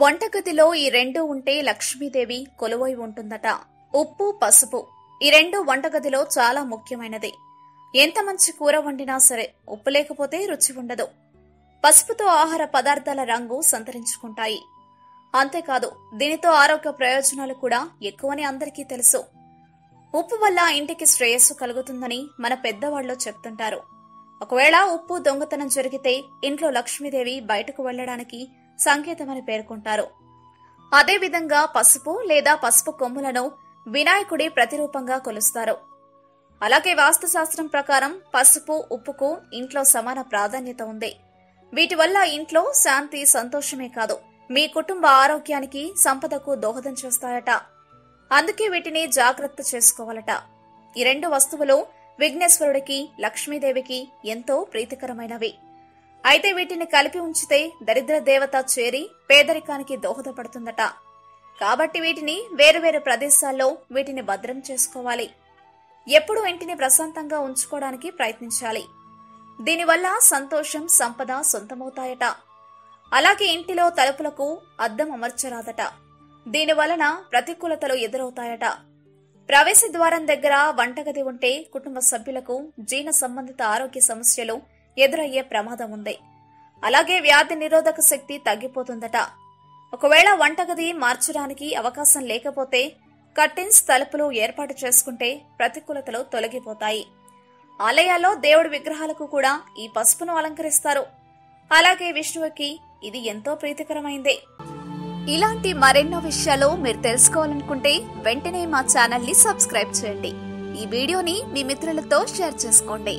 వంటగదిలో ఈ రెండు ఉంటే లక్ష్మీదేవి కొలువై ఉంటుందట. ఉప్పు పసుపు ఈ రెండు వంటగదిలో చాలా ముఖ్యమైనది. ఎంత మంచి కూర వండినా సరే ఉప్పు లేకపోతే రుచి ఉండదు. పసుపుతో ఆహార పదార్థాల రంగు సంతరించుకుంటాయి. అంతేకాదు దీనితో ఆరోగ్య ప్రయోజనాలు కూడా ఎక్కువని అందరికీ తెలుసు. ఉప్పు వల్ల ఇంటికి శ్రేయస్సు కలుగుతుందని మన పెద్దవాళ్ళు చెప్తుంటారు. ఒకవేళ ఉప్పు దొంగతనం జరిగితే ఇంట్లో లక్ష్మీదేవి బయటకు వెళ్ళడానికి సంకేతమని పేర్కొంటారు. అదేవిధంగా పసుపు లేదా పసుపు కొమ్ములను వినాయకుడి ప్రతిరూపంగా కొలుస్తారు. అలాగే వాస్తుశాస్త్రం ప్రకారం పసుపు ఉప్పుకు ఇంట్లో సమాన ప్రాధాన్యత ఉంది. వీటి వల్ల ఇంట్లో శాంతి సంతోషమే కాదు. మీ కుటుంబ ఆరోగ్యానికి సంపదకు దోహదం చేస్తాయట. అందుకే వీటిని జాగ్రత్త చేసుకోవాలట. ఈ రెండు వస్తువులు విఘ్నేశ్వరుడికి లక్ష్మీదేవికి ఎంతో ప్రీతికరమైనవి. అయితే వీటిని కలిపి ఉంచితే దరిద్ర దేవత చేరి పేదరికానికి దోహదపడుతుందట. కాబట్టి వీటిని వేరువేరు ప్రదేశాల్లో వీటిని భద్రం చేసుకోవాలి. ఎప్పుడూ ఇంటిని ప్రశాంతంగా ఉంచుకోవడానికి ప్రయత్నించాలి. దీనివల్ల సంతోషం సంపద సొంతమవుతాయట. అలాగే ఇంటిలో తలుపులకు అద్దం అమర్చరాదట. దీని వలన ప్రతికూలతలు ఎదురవుతాయట. ప్రవేశ ద్వారం దగ్గర వంటగది ఉంటే కుటుంబ సభ్యులకు జీర్ణ సంబంధిత ఆరోగ్య సమస్యలు ఎదురయ్యే ప్రమాదం ఉంది. అలాగే వ్యాధి నిరోధక శక్తి తగ్గిపోతుందట. ఒకవేళ వంటగది మార్చడానికి అవకాశం లేకపోతే కర్టెన్స్ తలుపులు ఏర్పాటు చేసుకుంటే ప్రతికూలతలు తొలగిపోతాయి. ఆలయాల్లో దేవుడి విగ్రహాలకు కూడా ఈ పసుపును అలంకరిస్తారు. అలాగే విష్ణువుకి ఇది ఎంతో ప్రీతికరమైంది. ఇలాంటి మరెన్నో విషయాలు మీరు తెలుసుకోవాలనుకుంటే వెంటనే మా ఛానల్ని సబ్స్క్రైబ్ చేయండి. ఈ వీడియోని మీ మిత్రులతో షేర్ చేసుకోండి.